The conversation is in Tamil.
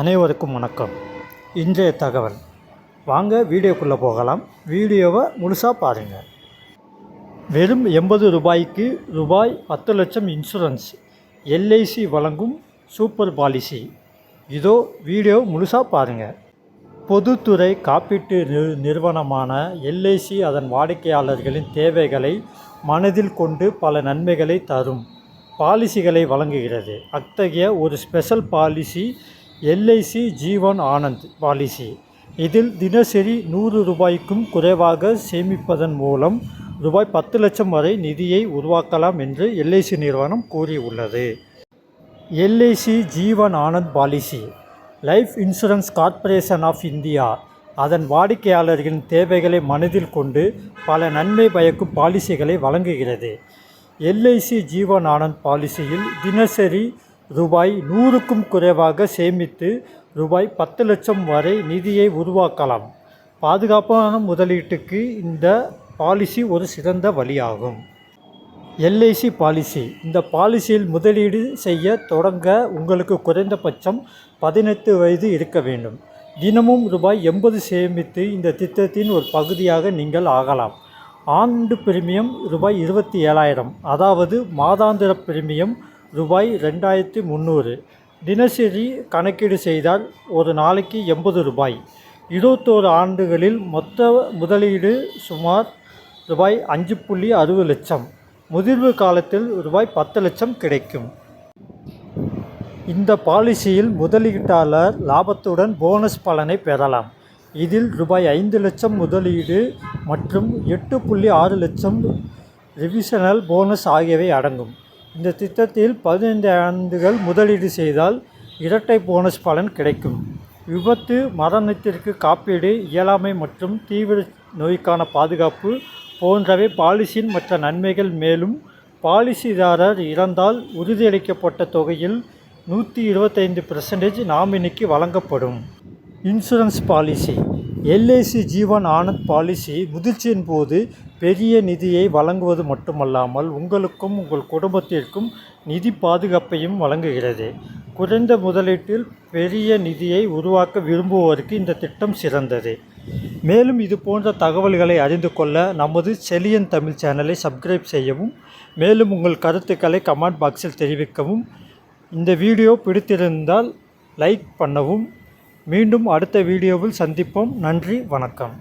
அனைவருக்கும் வணக்கம். இன்றைய தகவல். வாங்க வீடியோக்குள்ளே போகலாம். வீடியோவை முழுசாக பாருங்கள் வெறும் எண்பது ரூபாய்க்கு ரூபாய் பத்து லட்சம் இன்சூரன்ஸ் எல்ஐசி வழங்கும் சூப்பர் பாலிசி இதோ வீடியோ முழுசாக பாருங்கள் பொதுத்துறை காப்பீட்டு நிறு நிறுவனமான எல்ஐசி அதன் வாடிக்கையாளர்களின் தேவைகளை மனதில் கொண்டு பல நன்மைகளை தரும் பாலிசிகளை வழங்குகிறது. அத்தகைய ஒரு special policy LIC Jeevan Anand policy. இதில் தினசரி நூறு ரூபாய்க்கும் குறைவாக சேமிப்பதன் மூலம் ரூபாய் பத்து லட்சம் வரை நிதியை உருவாக்கலாம் என்று எல்ஐசி நிறுவனம் கூறியுள்ளது. LIC Jeevan Anand policy life insurance corporation of India அதன் வாடிக்கையாளர்களின் தேவைகளை மனதில் கொண்டு பல நன்மை பயக்கும் பாலிசிகளை வழங்குகிறது. எல்ஐசி ஜீவன் ஆனந்த் பாலிசியில் தினசரி ரூபாய் நூறுக்கும் குறைவாக சேமித்து ரூபாய் பத்து லட்சம் வரை நிதியை உருவாக்கலாம். பாதுகாப்பான முதலீட்டுக்கு இந்த பாலிசி ஒரு சிறந்த வழியாகும். LIC policy. இந்த பாலிசியில் முதலீடு செய்ய தொடங்க உங்களுக்கு குறைந்தபட்சம் பதினெட்டு வயது இருக்க வேண்டும். தினமும் ரூபாய் எண்பது சேமித்து இந்த திட்டத்தின் ஒரு பகுதியாக நீங்கள் ஆகலாம். ஆண்டு பிரீமியம் ரூபாய் இருபத்தி ஏழாயிரம். அதாவது மாதாந்திர பிரீமியம் ரூபாய் ரெண்டாயிரத்தி முந்நூறு தினசரி கணக்கீடு செய்தால் ஒரு நாளைக்கு எண்பது ரூபாய். இருபத்தோரு ஆண்டுகளில் மொத்த முதலீடு சுமார் ரூபாய் அஞ்சு புள்ளி அறுபது லட்சம். முதிர்வு காலத்தில் ரூபாய் பத்து லட்சம் கிடைக்கும். இந்த பாலிசியில் முதலீட்டாளர் லாபத்துடன் போனஸ் பலனை பெறலாம். இதில் ரூபாய் ஐந்து லட்சம் முதலீடு மற்றும் எட்டு புள்ளி ஆறு லட்சம் ரிவிஷனல் போனஸ் ஆகியவை அடங்கும். இந்த திட்டத்தில் பதினைந்து ஆண்டுகள் முதலீடு செய்தால் இரட்டை போனஸ் பலன் கிடைக்கும். விபத்து மரணத்திற்கு காப்பீடு இயலாமை மற்றும் தீவிர நோய்க்கான பாதுகாப்பு போன்றவை பாலிசியின் மற்ற நன்மைகள் மேலும் பாலிசிதாரர் இறந்தால் உறுதியளிக்கப்பட்ட தொகையில் நூற்றி இருபத்தைந்து பெர்சன்டேஜ் நாமினிக்கு வழங்கப்படும். Insurance policy LIC Jeevan Anand policy முதிர்ச்சியின் போது பெரிய நிதியை வழங்குவது மட்டுமல்லாமல் உங்களுக்கும் உங்கள் குடும்பத்திற்கும் நிதி பாதுகாப்பையும் வழங்குகிறது. குறைந்த முதலீட்டில் பெரிய நிதியை உருவாக்க விரும்புவோருக்கு இந்த திட்டம் சிறந்தது. மேலும் இது போன்ற தகவல்களை அறிந்து கொள்ள நமது செலியன் தமிழ் சேனலை சப்ஸ்கிரைப் செய்யவும் மேலும் உங்கள் கருத்துக்களை கமெண்ட் பாக்ஸில் தெரிவிக்கவும். இந்த வீடியோ பிடித்திருந்தால் லைக் பண்ணவும் மீண்டும் அடுத்த வீடியோவில் சந்திப்போம். நன்றி வணக்கம்.